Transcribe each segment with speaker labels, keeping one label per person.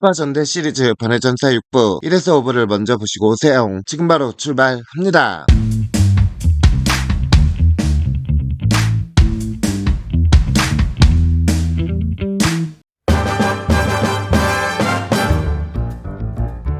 Speaker 1: 슈퍼전대 시리즈 번외전사 6부 1에서 5부를 먼저 보시고 오세요. 지금 바로 출발합니다.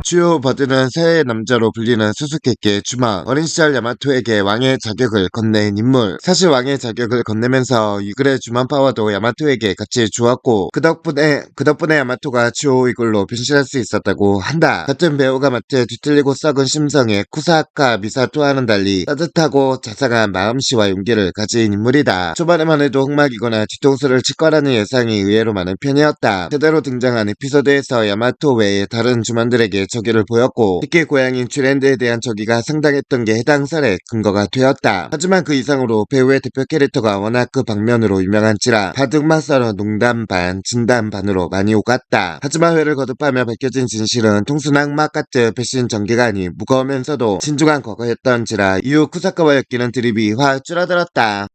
Speaker 1: 주요 버드는 새의 남자로 불리는 수수께끼의 주막 어린 시절 야마토에게 왕의 자격을 건넨 인물. 사실 왕의 자격을 건네면서 유글의 주만 파워도 야마토에게 같이 주었고 그 덕분에 그 덕분에 야마토가 주오 이글로 변신할 수 있었다고 한다. 같은 배우가 맡아 뒤틀리고 썩은 심성의 쿠사카 미사토와는 달리 따뜻하고 자상한 마음씨와 용기를 가진 인물이다. 초반에만 해도 흑막이거나 뒤통수를 칠 거라는 예상이 의외로 많은 편이었다. 제대로 등장한 에피소드에서 야마토 외에 다른 주만들에게 저기를 보였고 특히 고향인 쥐랜드에 대한 저기가 상당했던 게 해당 설의 근거가 되었다. 하지만 그 이상으로 배우의 대표 캐릭터가 워낙 그 방면으로 유명한지라 썰어 농담 반, 진담 반으로 많이 오갔다. 하지만 회를 거듭하며 밝혀진 진실은 통순한 막같은 배신 아닌 무거우면서도 진중한 과거였던지라 이후 쿠사카와 엮이는 드립이 확 줄어들었다.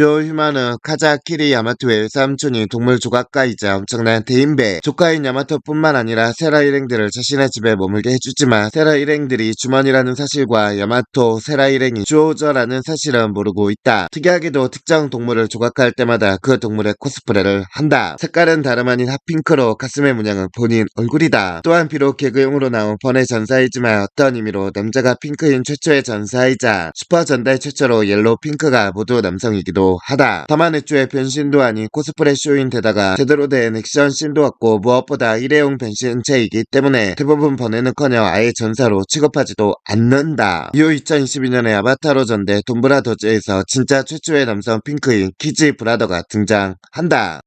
Speaker 1: 주요 휴마는 카자키리 야마토의 삼촌이 동물 조각가이자 엄청난 대인배 조카인 야마토뿐만 아니라 세라 일행들을 자신의 집에 머물게 해주지만 세라 일행들이 주머니라는 사실과 야마토 세라 일행이 주오저라는 사실은 모르고 있다. 특이하게도 특정 동물을 조각할 때마다 그 동물의 코스프레를 한다. 색깔은 다름 아닌 핫핑크로 가슴의 문양은 본인 얼굴이다. 또한 비록 개그용으로 나온 번의 전사이지만 어떤 의미로 남자가 핑크인 최초의 전사이자 슈퍼 전달 최초로 옐로우 핑크가 모두 남성이기도 하다. 다만 애초에 변신도 아닌 코스프레 쇼인 데다가 제대로 된 액션 씬도 없고 무엇보다 일회용 변신체이기 때문에 대부분 번에는커녕 아예 전사로 취급하지도 않는다. 이후 2022년에 아바타로 전대 돈브라 더즈에서 진짜 최초의 남성 핑크인 키즈 브라더가 등장한다.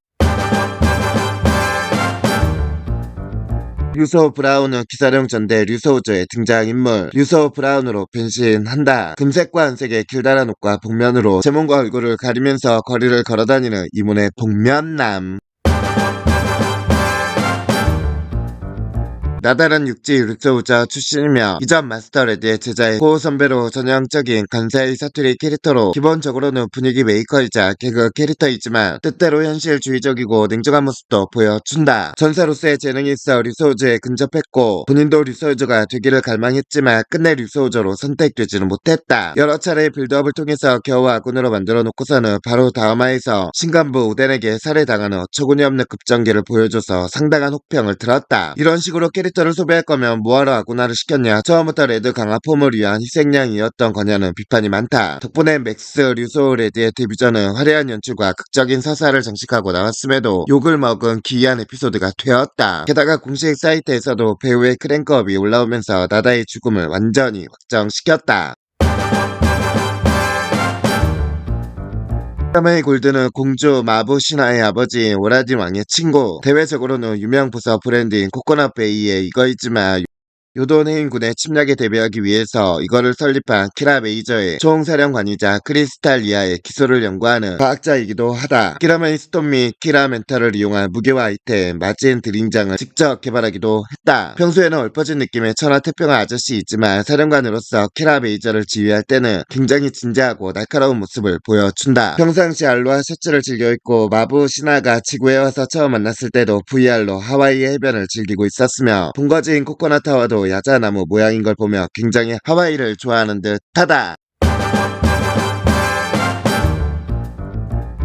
Speaker 1: 류소 브라운은 기사령 전대 류소우저의 등장인물 류소 브라운으로 변신한다. 금색과 한색의 길다란 옷과 복면으로 제몸과 얼굴을 가리면서 거리를 걸어다니는 이문의 복면남 나다란 육지 류소우저 출신이며 이전 마스터레드의 제자의 고 선배로 전형적인 간사이 사투리 캐릭터로 기본적으로는 분위기 메이커이자 개그 캐릭터이지만 뜻대로 현실주의적이고 냉정한 모습도 보여준다. 전사로서의 재능이 있어 류소우저에 근접했고 본인도 류소우저가 되기를 갈망했지만 끝내 류소우저로 선택되지는 못했다. 여러 차례 빌드업을 통해서 겨우 아군으로 만들어 놓고서는 바로 다음화에서 신간부 우덴에게 살해당하는 어처구니 없는 급전개를 보여줘서 상당한 혹평을 들었다. 이런 식으로 캐릭터 를 소비할 거면 뭐하러 아구나를 시켰냐 처음부터 레드 강화 폼을 위한 희생양이었던 거냐는 비판이 많다. 덕분에 맥스 류소 레드의 데뷔전은 화려한 연출과 극적인 서사를 장식하고 나왔음에도 욕을 먹은 기이한 에피소드가 되었다. 게다가 공식 사이트에서도 배우의 크랭크업이 올라오면서 나다의 죽음을 완전히 확정시켰다. 사마의 골드는 공주 마부 신하의 아버지인 오라딘 왕의 친구. 대외적으로는 유명 부서 브랜드인 코코넛 베이의 이거이지만 요돈 해인군의 침략에 대비하기 위해서 이거를 설립한 키라 메이저의 총사령관이자 크리스탈리아의 기술을 연구하는 과학자이기도 하다. 키라메이 스톤 및 키라 멘탈을 이용한 무게와 아이템, 마진 드링장을 직접 개발하기도 했다. 평소에는 얽혀진 느낌의 천하태평한 아저씨이지만 사령관으로서 키라 메이저를 지휘할 때는 굉장히 진지하고 날카로운 모습을 보여준다. 평상시 알로하 셔츠를 즐겨 입고 마부 신하가 지구에 와서 처음 만났을 때도 VR로 하와이의 해변을 즐기고 있었으며 본거지인 코코넛 타워도 야자나무 모양인 걸 보며 굉장히 하와이를 좋아하는 듯 하다.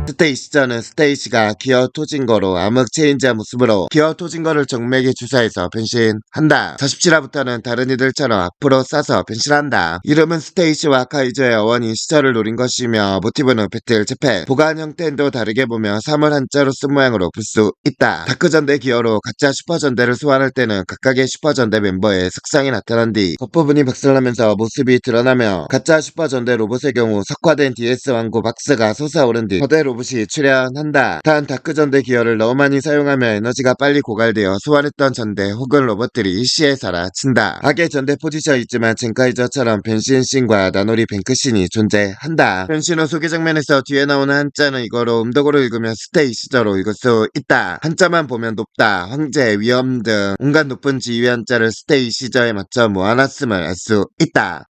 Speaker 1: 스테이 시저는 스테이시가 기어 토진거로 암흑 체인지한 모습으로 기어 토진거를 정맥에 주사해서 변신한다. 47화부터는 다른 이들처럼 앞으로 싸서 변신한다. 이름은 스테이시와 카이저의 어원인 시절을 노린 것이며 모티브는 배틀 재팬 보관 형태도 다르게 보며 3을 한자로 쓴 모양으로 볼 수 있다. 다크전대 기어로 가짜 슈퍼전대를 소환할 때는 각각의 슈퍼전대 멤버의 색상이 나타난 뒤 겉부분이 박살나면서 모습이 드러나며 가짜 슈퍼전대 로봇의 경우 석화된 DS 왕고 박스가 솟아오른 뒤 거대 로봇 이 출현한다. 단 다크 전대 기어를 너무 많이 사용하며 에너지가 빨리 고갈되어 소환했던 전대 혹은 로봇들이 일시에 사라진다. 악의 전대 포지션 있지만 젠카이저처럼 변신씬과 나놀이 뱅크씬이 존재한다. 변신 후 소개 장면에서 뒤에 나오는 한자는 이거로 음덕으로 읽으면 스테이 시저로 읽을 수 있다. 한자만 보면 높다, 황제, 위험 등 온갖 높은 지위 한자를 스테이 시저에 맞춰 모아놨음을 알 수 있다.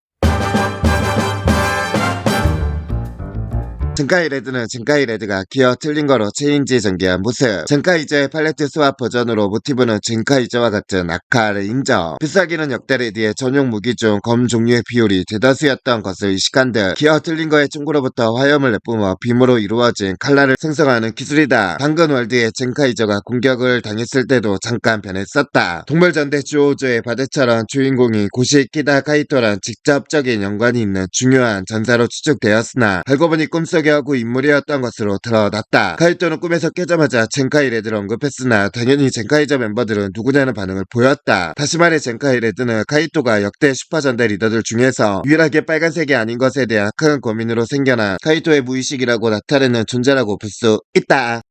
Speaker 1: 젠카이 레드는 젠카이 레드가 기어 틀린 거로 체인지 전개한 모습. 젠카이저의 팔레트 스왑 버전으로 모티브는 젠카이저와 같은 아카 레인저 비싸기는 역대 레디의 전용 무기 중 검 종류의 비율이 대다수였던 것을 의식한 듯 기어 틀린 거의 충구로부터 화염을 내뿜어 빔으로 이루어진 칼날을 생성하는 기술이다. 당근 월드의 젠카이저가 공격을 당했을 때도 잠깐 변했었다. 동물전대 주오조의 바드처럼 주인공이 고시 키다 카이토랑 직접적인 연관이 있는 중요한 전사로 추측되었으나 알고 보니 꿈속 의 허구 인물이었던 것으로 드러났다. 카이토는 꿈에서 깨자마자 젠카이 레드를 언급했으나 당연히 젠카이저 멤버들은 누구냐는 반응을 보였다. 다시 말해 젠카이 레드는 카이토가 역대 슈퍼전대 리더들 중에서 유일하게 빨간색이 아닌 것에 대한 큰 고민으로 생겨난 카이토의 무의식이라고 나타내는 존재라고 볼 수 있다.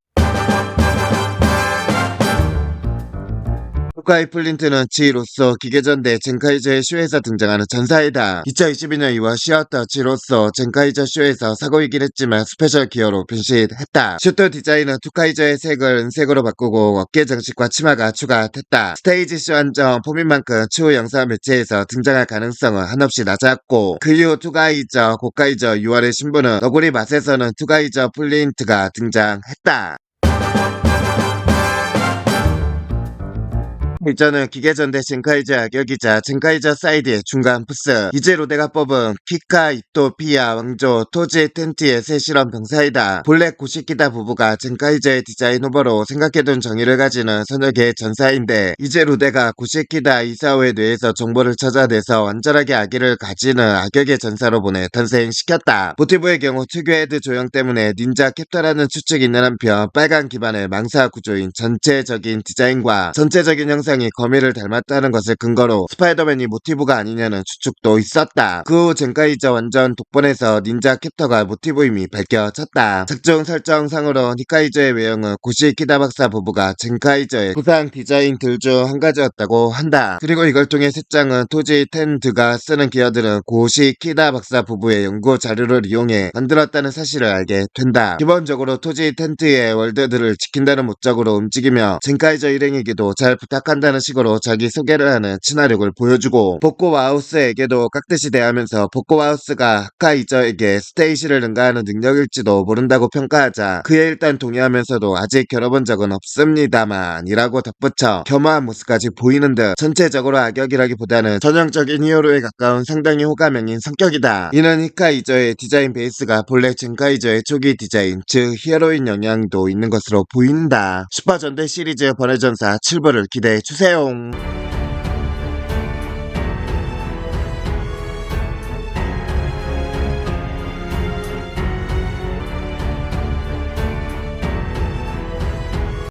Speaker 1: 후카이 플린트는 지로서 기계전대 젠카이저의 쇼에서 등장하는 전사이다. 2022년 2월 시어터 지로서 젠카이저 쇼에서 사고이긴 했지만 스페셜 기어로 변신했다. 슈터 디자인은 투카이저의 색을 은색으로 바꾸고 어깨 장식과 치마가 추가됐다. 스테이지 쇼 한정 폼인 만큼 추후 영상 매체에서 등장할 가능성은 한없이 낮았고 그 이후 투가이저, 고카이저 6월의 신부는 너구리 맛에서는 투가이저 플린트가 등장했다. 일전은 기계전대 젠카이저 악역이자 젠카이저 사이드의 중간 부스. 이제 로데가 뽑은 키카 이토 피아 왕조 토지 텐트의 새 실험 병사이다. 블랙 고시키다 부부가 젠카이저의 디자인 후보로 생각해둔 정의를 가지는 선역의 전사인데 이제 로데가 고시키다 이사오의 뇌에서 정보를 찾아내서 완전하게 아기를 가지는 악역의 전사로 보내 탄생시켰다. 모티브의 경우 특유의 헤드 조형 때문에 닌자 캡터라는 추측이 있는 한편 빨간 기반의 망사 구조인 전체적인 디자인과 전체적인 형상 이 거미를 닮았다는 것을 근거로 스파이더맨이 모티브가 아니냐는 추측도 있었다. 그 후 젠카이저 완전 독본에서 닌자 캡터가 모티브임이 밝혀졌다. 작중 설정상으로 니카이저의 외형은 고시 키다 박사 부부가 젠카이저의 부상 디자인 들 중한 가지였다고 한다. 그리고 이걸 통해 색장은 토지 텐드가 쓰는 기어들은 고시 키다 박사 부부의 연구 자료를 이용해 만들었다는 사실을 알게 된다. 기본적으로 토지 텐트의 월드들을 지킨다는 목적으로 움직이며 젠카이저 일행에게도 잘 부탁한다 는 식으로 자기 소개를 하는 친화력을 보여주고 복고와우스에게도 깍듯이 대하면서 복고와우스가 하카이저에게 스테이시를 능가하는 능력일지도 모른다고 평가하자 그에 일단 동의하면서도 아직 겨뤄본 적은 없습니다만 이라고 덧붙여 겸허한 모습까지 보이는 듯 전체적으로 악역이라기보다는 전형적인 히어로에 가까운 상당히 호감형인 성격이다. 이는 히카이저의 디자인 베이스가 본래 젠카이저의 초기 디자인 즉 히어로인 영향도 있는 것으로 보인다. 슈퍼전대 시리즈 번외전사 7부를 기대해 주세요. Zéon.